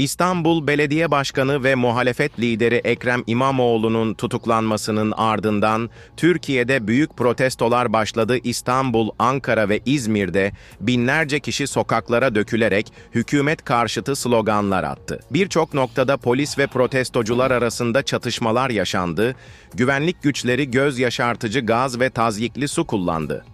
İstanbul Belediye Başkanı ve muhalefet lideri Ekrem İmamoğlu'nun tutuklanmasının ardından Türkiye'de büyük protestolar başladı. İstanbul, Ankara ve İzmir'de binlerce kişi sokaklara dökülerek hükümet karşıtı sloganlar attı. Birçok noktada polis ve protestocular arasında çatışmalar yaşandı. Güvenlik güçleri göz yaşartıcı gaz ve tazyikli su kullandı.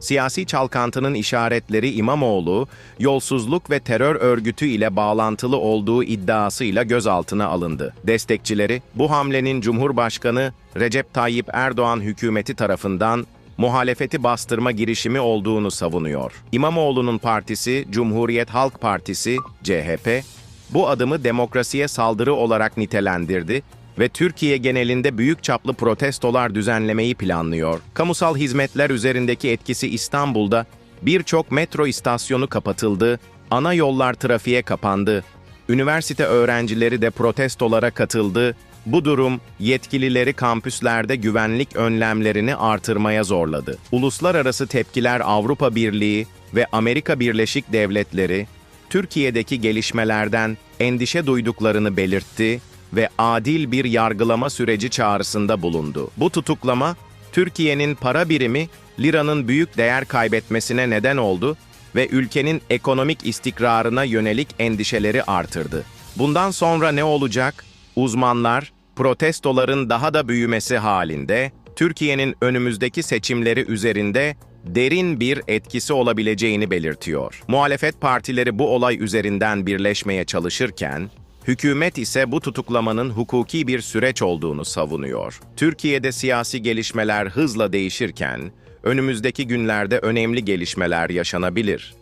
Siyasi çalkantının işaretleri İmamoğlu, yolsuzluk ve terör örgütü ile bağlantılı olduğu iddiasıyla gözaltına alındı. Destekçileri, bu hamlenin Cumhurbaşkanı Recep Tayyip Erdoğan hükümeti tarafından muhalefeti bastırma girişimi olduğunu savunuyor. İmamoğlu'nun partisi Cumhuriyet Halk Partisi, CHP, bu adımı demokrasiye saldırı olarak nitelendirdi ve Türkiye genelinde büyük çaplı protestolar düzenlemeyi planlıyor. Kamusal hizmetler üzerindeki etkisi İstanbul'da birçok metro istasyonu kapatıldı, ana yollar trafiğe kapandı. Üniversite öğrencileri de protestolara katıldı. Bu durum yetkilileri kampüslerde güvenlik önlemlerini artırmaya zorladı. Uluslararası tepkiler Avrupa Birliği ve Amerika Birleşik Devletleri Türkiye'deki gelişmelerden endişe duyduklarını belirtti ve adil bir yargılama süreci çağrısında bulundu. Bu tutuklama, Türkiye'nin para birimi liranın büyük değer kaybetmesine neden oldu ve ülkenin ekonomik istikrarına yönelik endişeleri artırdı. Bundan sonra ne olacak? Uzmanlar, protestoların daha da büyümesi halinde Türkiye'nin önümüzdeki seçimleri üzerinde derin bir etkisi olabileceğini belirtiyor. Muhalefet partileri bu olay üzerinden birleşmeye çalışırken, hükümet ise bu tutuklamanın hukuki bir süreç olduğunu savunuyor. Türkiye'de siyasi gelişmeler hızla değişirken, önümüzdeki günlerde önemli gelişmeler yaşanabilir.